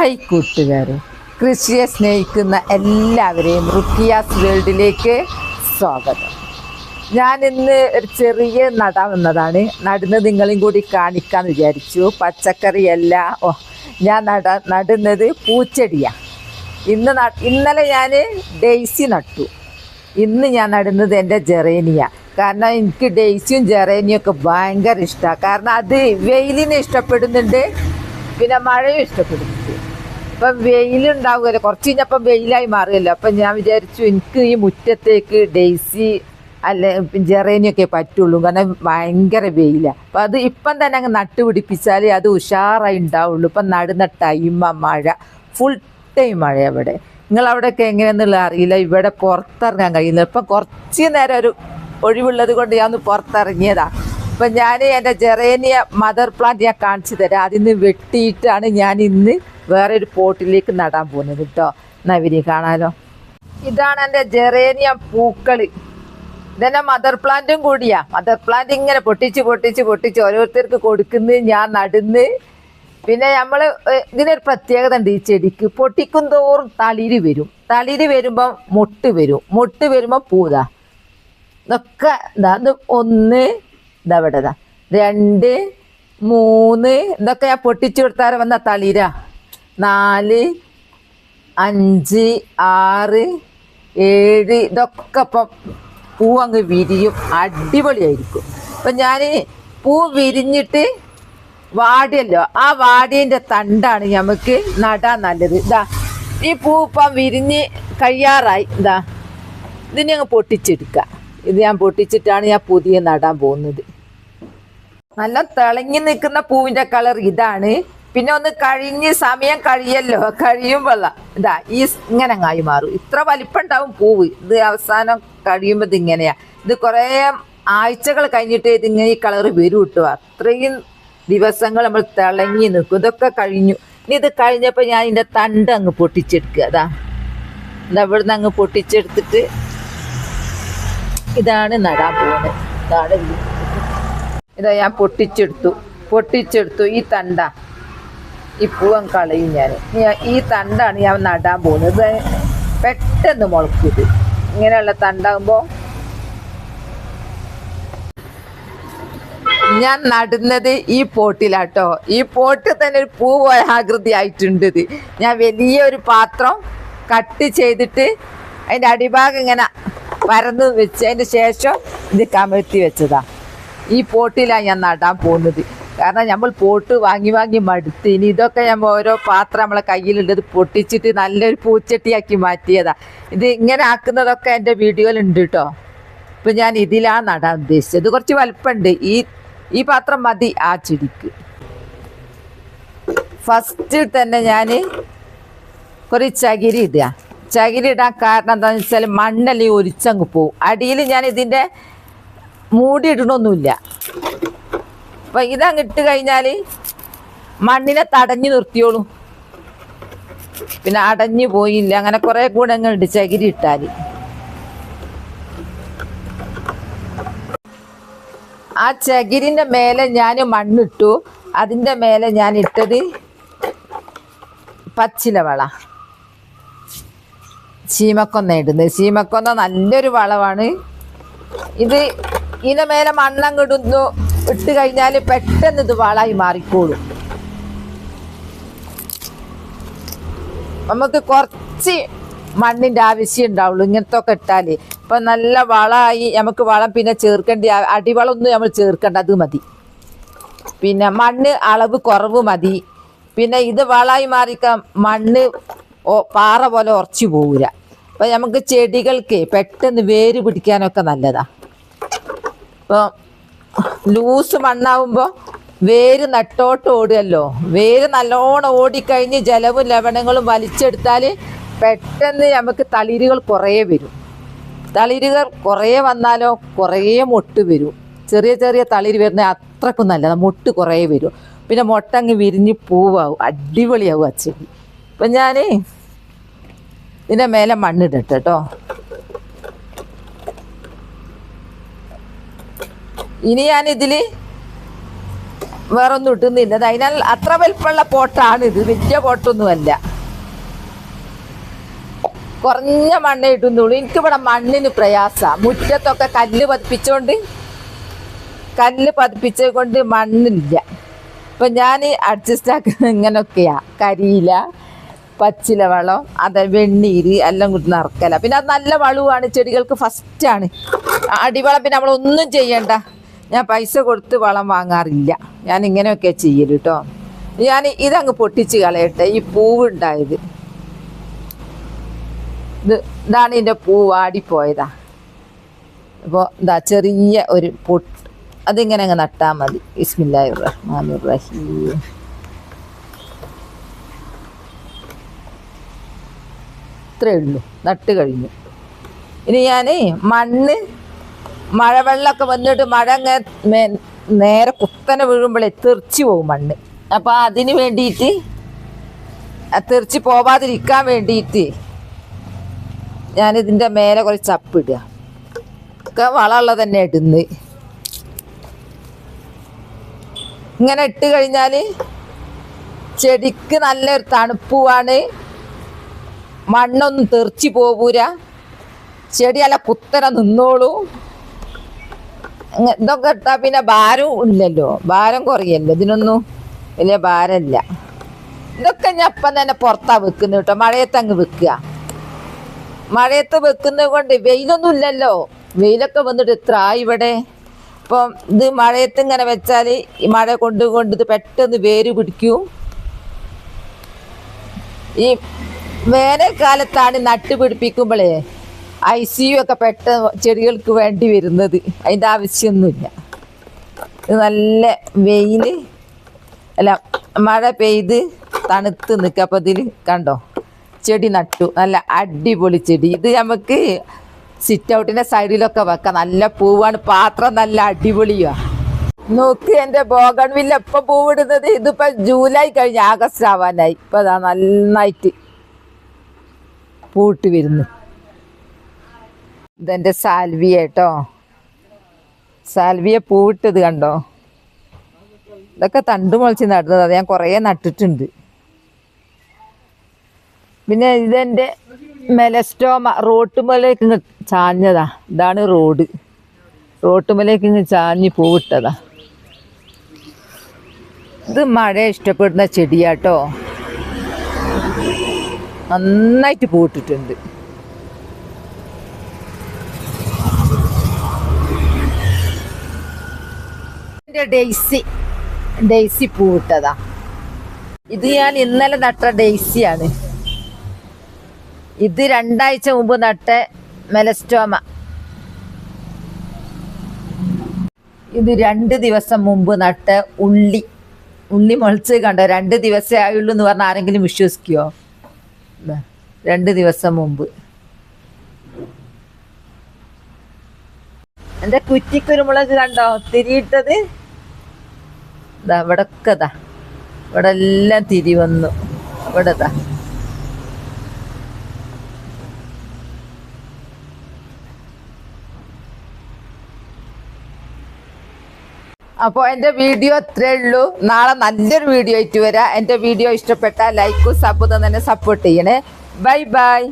Hi കൂട്ടുകാരെ കൃഷിയെ സ്നേഹിക്കുന്ന എല്ലാവരെയും റുക്കിയാസ് വേൾഡിലേക്ക് സ്വാഗതം. ഞാൻ ഇന്ന് ഒരു ചെറിയ നടാവുന്നതാണ് വന്നതാണ്. നടന്ന് നിങ്ങളെയും കൂടി കാണിക്കാന്ന് വിചാരിച്ചു. പച്ചക്കറിയല്ല ഓ ഞാൻ നട നടുന്നത് പൂച്ചെടിയാണ് ഇന്ന് ഇന്നലെ ഞാൻ ഡെയ്സി നട്ടു. ഇന്ന് ഞാൻ നടുന്നത് എന്റെ ജെറേനിയ. കാരണം എനിക്ക് ഡെയ്സിയും ജെറേനിയും ഒക്കെ ഭയങ്കര ഇഷ്ടമാണ് കാരണം അത് വെയിലിനെ ഇഷ്ടപ്പെടുന്നുണ്ട് പിന്നെ മഴയും ഇഷ്ടപ്പെടുന്നുണ്ട്. ഇപ്പം വെയിലുണ്ടാവുമല്ലോ കുറച്ച് കഴിഞ്ഞപ്പം വെയിലായി മാറുമല്ലോ അപ്പം ഞാൻ വിചാരിച്ചു എനിക്ക് ഈ മുറ്റത്തേക്ക് ഡെയ്സി അല്ല ജെറേനിയൊക്കെ പറ്റുള്ളൂ. കാരണം ഭയങ്കര വെയിലാണ് അപ്പം അത് ഇപ്പം തന്നെ അങ്ങ് നട്ടുപിടിപ്പിച്ചാൽ അത് ഉഷാറായി ഉണ്ടാവുള്ളൂ. ഇപ്പം നടുന്ന ടൈമ മഴ. ഫുൾ ടൈം മഴ അവിടെ. നിങ്ങൾ അവിടെയൊക്കെ എങ്ങനെയാണെന്നുള്ള അറിയില്ല. ഇവിടെ പുറത്തിറങ്ങാൻ കഴിയുന്നില്ല. ഇപ്പം കുറച്ച് നേരം ഒരു ഒഴിവുള്ളത് കൊണ്ട് ഞാൻ ഒന്ന് പുറത്തിറങ്ങിയതാണ് അപ്പം ഞാൻ എന്റെ ജെറേനിയ മദർ പ്ലാന്റ് ഞാൻ കാണിച്ചു തരാം. അതിന്ന് വെട്ടിയിട്ടാണ് ഞാൻ ഇന്ന് വേറെ ഒരു പോട്ടിലേക്ക് നടാൻ പോകുന്നത് കേട്ടോ നവിനി കാണാലോ. ഇതാണ് എന്റെ ജെറേനിയ പൂക്കൾ ഇതെന്നെ മദർ പ്ലാന്റും കൂടിയാ. മദർ പ്ലാന്റ് ഇങ്ങനെ പൊട്ടിച്ച് പൊട്ടിച്ച് പൊട്ടിച്ച് ഓരോരുത്തർക്ക് കൊടുക്കുന്നു ഞാൻ നടുന്ന്. പിന്നെ നമ്മൾ ഇതിനൊരു പ്രത്യേകത ഉണ്ട് ഈ ചെടിക്ക്. പൊട്ടിക്കും തോറും തളിര് വരും. തളിര് വരുമ്പം മൊട്ട് വരും. മൊട്ട് വരുമ്പോൾ പൂതാ ഇതൊക്കെ ഇതാ ഒന്ന് ഇതാ രണ്ട് മൂന്ന് ഇതൊക്കെ ഞാൻ പൊട്ടിച്ചു കൊടുത്താൽ വന്ന തളിര. നാല് അഞ്ച് ആറ് ഏഴ് ഇതൊക്കെ ഇപ്പം പൂ അങ്ങ് വിരിയും. അടിപൊളിയായിരിക്കും. അപ്പം ഞാൻ പൂ വിരിഞ്ഞിട്ട് വാടിയല്ലോ. ആ വാടിയന്റെ തണ്ടാണ് നമുക്ക് നടാൻ നല്ലത്. ഇതാ ഈ പൂ ഇപ്പം വിരിഞ്ഞ് കഴിയാറായി. ഇതാ ഇതിനെ അങ്ങ് പൊട്ടിച്ചെടുക്കുക. ഇത് ഞാൻ പൊട്ടിച്ചിട്ടാണ് ഞാൻ പുതിയ നടാൻ പോകുന്നത്. നല്ല തിളങ്ങി നിൽക്കുന്ന പൂവിന്റെ കളർ ഇതാണ്. പിന്നെ ഒന്ന് കഴിഞ്ഞ് സമയം കഴിയല്ലോ. കഴിയുമ്പോൾ ഇതാ ഈ ഇങ്ങനെ അങ്ങായി മാറും. ഇത്ര വലിപ്പം ഉണ്ടാവും പൂവ്. ഇത് അവസാനം കഴിയുമ്പോൾ ഇത് ഇങ്ങനെയാ. ഇത് കുറേ ആഴ്ചകൾ കഴിഞ്ഞിട്ട് ഇത് ഇങ്ങനെ ഈ കളർ വരും കിട്ടുക അത്രയും ദിവസങ്ങൾ നമ്മൾ തിളങ്ങി നിൽക്കും. ഇതൊക്കെ കഴിഞ്ഞു. ഇനി ഇത് കഴിഞ്ഞപ്പോൾ ഞാൻ ഇതിന്റെ തണ്ട് അങ്ങ് പൊട്ടിച്ചെടുക്കുക. അതാ ഇതാ ഇവിടുന്ന് അങ്ങ് പൊട്ടിച്ചെടുത്തിട്ട് ഇതാണ് നടാൻ പോകുന്നത്. ഇതാണ് ഇതാ ഞാൻ പൊട്ടിച്ചെടുത്തു. പൊട്ടിച്ചെടുത്തു ഈ തണ്ട. ഈ പൂവൻ കളയും ഞാൻ ഈ തണ്ടാണ് ഞാൻ നടാൻ പോകുന്നത്. പെട്ടെന്ന് മുളക്കിത് ഇങ്ങനെയുള്ള തണ്ടാകുമ്പോൾ ഞാൻ നടുന്നത് ഈ പോട്ടിലാട്ടോ. ഈ പോട്ടിൽ തന്നെ ഒരു പൂ ആകൃതി ആയിട്ടുണ്ട് ഇത്. ഞാൻ വലിയൊരു പാത്രം കട്ട് ചെയ്തിട്ട് അതിന്റെ അടിഭാഗം ഇങ്ങനെ പരന്ന് വെച്ച് അതിന്റെ ശേഷം ഇത് കമഴ്ത്തി വെച്ചതാ. ഈ പോട്ടിലാണ് ഞാൻ നടാൻ പോകുന്നത്. കാരണം നമ്മൾ പോട്ട് വാങ്ങി വാങ്ങി മടുത്ത്. ഇനി ഇതൊക്കെ നമ്മൾ ഓരോ പാത്രം നമ്മളെ കയ്യിലുള്ളത് പൊട്ടിച്ചിട്ട് നല്ലൊരു പൂച്ചട്ടിയാക്കി മാറ്റിയതാ. ഇത് ഇങ്ങനെ ആക്കുന്നതൊക്കെ എന്റെ വീഡിയോയിലുണ്ട് കേട്ടോ ഇപ്പം ഞാൻ ഇതിലാണ് നടാൻ ഉദ്ദേശിച്ചത്. കുറച്ച് വലുപ്പമുണ്ട്. ഈ ഈ പാത്രം മതി. ആ ചെടിക്ക്. ഫസ്റ്റ് തന്നെ ഞാൻ കുറേ ചകിരി ഇടുക. ചകിരി ഇടാൻ കാരണം എന്താണെന്ന് വെച്ചാൽ മണ്ണല്ലേ ഒലിച്ചങ്ങ് പോവും. അടിയിൽ ഞാൻ ഇതിന്റെ മൂടി ഇടണമൊന്നുമില്ല അപ്പം ഇതങ്ങ് ഇട്ട് കഴിഞ്ഞാൽ മണ്ണിനെ തടഞ്ഞു നിർത്തിയോളൂ. പിന്നെ അടഞ്ഞു പോയില്ല. അങ്ങനെ കുറേ ഗുണങ്ങളുണ്ട് ചകിരി ഇട്ടാൽ. ആ ചകിരിന്റെ മേലെ ഞാൻ മണ്ണിട്ടു. അതിന്റെ മേലെ ഞാൻ ഇട്ടത് പച്ചില വള ചീമക്കൊന്ന ഇടുന്നത്. ചീമക്കൊന്ന നല്ലൊരു വളമാണ് ഇത് ഇതിന്റെ മേലെ മണ്ണങ്ങിടുന്നു ഇട്ട് കഴിഞ്ഞാൽ പെട്ടെന്ന് ഇത് വളായി മാറിക്കോളും. നമുക്ക് കുറച്ച് മണ്ണിന്റെ ആവശ്യം ഉണ്ടാവുള്ളൂ. ഇങ്ങനത്തെ ഒക്കെ ഇട്ടാൽ ഇപ്പം നല്ല വളമായി നമുക്ക് വളം പിന്നെ ചേർക്കേണ്ട അടിവളമൊന്നും നമ്മൾ ചേർക്കേണ്ട അത് മതി. പിന്നെ മണ്ണ് അളവ് കുറവ് മതി. പിന്നെ ഇത് വളമായി മാറിക്കാൻ മണ്ണ് പാറ പോലെ ഉറച്ചു പോവില്ല അപ്പം നമുക്ക് ചെടികൾക്ക് പെട്ടെന്ന് വേര് പിടിക്കാനൊക്കെ നല്ലതാ. ഇപ്പോൾ ലൂസ് മണ്ണാവുമ്പോൾ വേര് നട്ടോട്ട് ഓടുകല്ലോ വേര് നല്ലോണം ഓടിക്കഴിഞ്ഞ് ജലവും ലവണങ്ങളും വലിച്ചെടുത്താൽ പെട്ടെന്ന് നമുക്ക് തളിരുകൾ കുറേ വരും. തളിരുകൾ കുറേ വന്നാലോ കുറേ മൊട്ട് വരും. ചെറിയ ചെറിയ തളിര് വരുന്ന അത്രക്കും നല്ല മൊട്ട് കുറേ വരും. പിന്നെ മൊട്ടങ്ങ് വിരിഞ്ഞ് പൂവാവും. അടിപൊളിയാവും ആ അപ്പം ഞാൻ ഇതിന്റെ മേലെ മണ്ണിടട്ടെ കേട്ടോ. ഇനി ഞാൻ ഇതിൽ വേറൊന്നും ഇട്ടുന്നില്ല. അതിനാൽ അത്ര വലിപ്പമുള്ള പോട്ടാണ് ഇത്. വലിയ പോട്ടൊന്നുമല്ല. കുറഞ്ഞ മണ്ണേ ഇട്ടുന്നുള്ളൂ എനിക്കിവിടെ മണ്ണിന് പ്രയാസ. മുറ്റത്തൊക്കെ കല്ല് പതിപ്പിച്ചുകൊണ്ട് കല്ല് പതിപ്പിച്ചത് കൊണ്ട് മണ്ണില്ല. ഇപ്പൊ ഞാൻ അഡ്ജസ്റ്റ് ആക്കുന്നത് ഇങ്ങനൊക്കെയാ. കരിയില പച്ചില വളം അത് വെണ്ണീര് എല്ലാം കൂടി നിറക്കല. പിന്നെ അത് നല്ല വളവുമാണ്. ചെടികൾക്ക് ഫസ്റ്റാണ് അടിവളം പിന്നെ നമ്മളൊന്നും ചെയ്യണ്ട. ഞാൻ പൈസ കൊടുത്ത് വളം വാങ്ങാറില്ല. ഞാൻ ഇങ്ങനെയൊക്കെ ചെയ്യൽ കേട്ടോ ഞാൻ ഇതങ്ങ് പൊട്ടിച്ച് കളയട്ടെ ഈ പൂവ് ഉണ്ടായത് ഇത് ഇതാണ് ഇതിന്റെ പൂ വാടിപ്പോയതാ. അപ്പോൾ എന്താ ചെറിയ ഒരു പൊട്ട് അതിങ്ങനെ അങ്ങ് നട്ടാൽ മതി. ഇസ്മില്ലാഹി റഹ്മാൻ റഹീം ഇത്രയേ ഉള്ളൂ. നട്ട് കഴിഞ്ഞു. ഇനി ഞാൻ മണ്ണ് മഴവെള്ളമൊക്കെ വന്നിട്ട് മഴ നേരെ കുത്തനെ വീഴുമ്പോഴേ തെറിച്ചു പോകും മണ്ണ്. അപ്പോൾ അതിന് വേണ്ടിയിട്ട് തെറിച്ച് പോവാതിരിക്കാൻ വേണ്ടിയിട്ട് ഞാനിതിന്റെ മേലെ കുറച്ച് ചപ്പിടുക ഒക്കെ വളമുള്ള തന്നെ ഇടുന്ന്. ഇങ്ങനെ ഇട്ട് കഴിഞ്ഞാൽ ചെടിക്ക് നല്ലൊരു തണുപ്പുമാണ് മണ്ണൊന്നും തെറിച്ച് പോകൂല. ചെടി അല്ല കുത്തനെ നിന്നോളൂ. ഇതൊക്കെ ഇട്ടാ പിന്നെ ഭാരവും ഇല്ലല്ലോ. ഭാരം കുറയല്ലോ? ഇതിനൊന്നും വലിയ ഭാരമില്ല. ഇതൊക്കെ ഞാൻ അപ്പം തന്നെ പുറത്താ വെക്കുന്നത് കേട്ടോ. മഴയത്ത് അങ്ങ് വെക്കുക. മഴയത്ത് വെക്കുന്നത് കൊണ്ട് വെയിലൊന്നും ഇല്ലല്ലോ. വെയിലൊക്കെ വന്നിട്ട് ഇത്ര ഇവിടെ? അപ്പം ഇത് മഴയത്ത് ഇങ്ങനെ വെച്ചാൽ ഈ മഴ കൊണ്ട് കൊണ്ട് ഇത് പെട്ടെന്ന് വേര് പിടിക്കും. ഈ വേനൽക്കാലത്താണ് നട്ട് പിടിപ്പിക്കുമ്പോഴേ ഐ സി യു ഒക്കെ പെട്ട ചെടികൾക്ക് വേണ്ടി വരുന്നത്. അതിന്റെ ആവശ്യമൊന്നുമില്ല. ഇത് നല്ല വെയിൽ അല്ല മഴ പെയ്ത് തണുത്ത് നിൽക്കുക. ഇതിൽ കണ്ടോ? ചെടി നട്ടു. നല്ല അടിപൊളി ചെടി. ഇത് നമുക്ക് സിറ്റ് ഔട്ടിന്റെ സൈഡിലൊക്കെ വെക്കാം. നല്ല പൂവാണ്. പാത്രം നല്ല അടിപൊളിയാ. നോക്ക് എന്റെ ബോഗൺവില്ല ഇപ്പം പൂവിടുന്നത്? ഇതിപ്പോൾ ജൂലൈ കഴിഞ്ഞ് ആഗസ്റ്റ് ആവാനായി. ഇപ്പം അതാ നന്നായിട്ട് പൂട്ട് വരുന്നു. ഇതെന്റെ സാൽവിയ കേട്ടോ സാൽവിയ പൂവിട്ടത് കണ്ടോ? ഇതൊക്കെ തണ്ട് മുളച്ച് നടുന്നത്. അത് ഞാൻ കുറേ നട്ടിട്ടുണ്ട്. പിന്നെ ഇതെന്റെ മെലസ്റ്റോമ റോട്ടുമലേക്ക് ഇങ്ങ് ചാഞ്ഞതാ. ഇതാണ് റോഡ്. റോട്ടുമലേക്ക് ഇങ്ങ് ചാഞ്ഞ് പൂവിട്ടതാ. ഇത് മഴ ഇഷ്ടപ്പെടുന്ന ചെടിയാട്ടോ. നന്നായിട്ട് പൂട്ടിട്ടുണ്ട് ഡെയ്സി. ഡെയ്സി പൂവിട്ടതാ. ഇത് ഞാൻ ഇന്നലെ നട്ട ഡെയ്സിയാണ്. ഇത് രണ്ടാഴ്ച മുമ്പ് നട്ട മെലസ്റ്റോമ. ഇത് രണ്ട് ദിവസം മുമ്പ് നട്ട ഉള്ളി. ഉള്ളി മുളച്ച് കണ്ടോ? രണ്ട് ദിവസമേ ആയുള്ളൂ എന്ന് പറഞ്ഞാൽ ആരെങ്കിലും വിശ്വസിക്കുമോ രണ്ട് ദിവസം മുമ്പ്. എന്റെ കുറ്റിക്കുരുമുളക് കണ്ടോ? തിരിയിട്ടത്? ഇതാ ഇവിടെ ഒക്കെ ദാ. ഇവിടെ എല്ലാം തിരി വന്നു. ഇവിടെ ഇതാ അപ്പോൾ എന്റെ വീഡിയോ ഇത്രേ ഉള്ളൂ. നാളെ നല്ലൊരു വീഡിയോ ആയിട്ട് വരാം. എന്റെ വീഡിയോ ഇഷ്ടപ്പെട്ടാൽ ലൈക്കും സബ് തന്നെ സപ്പോർട്ട് ചെയ്യണേ. Bye bye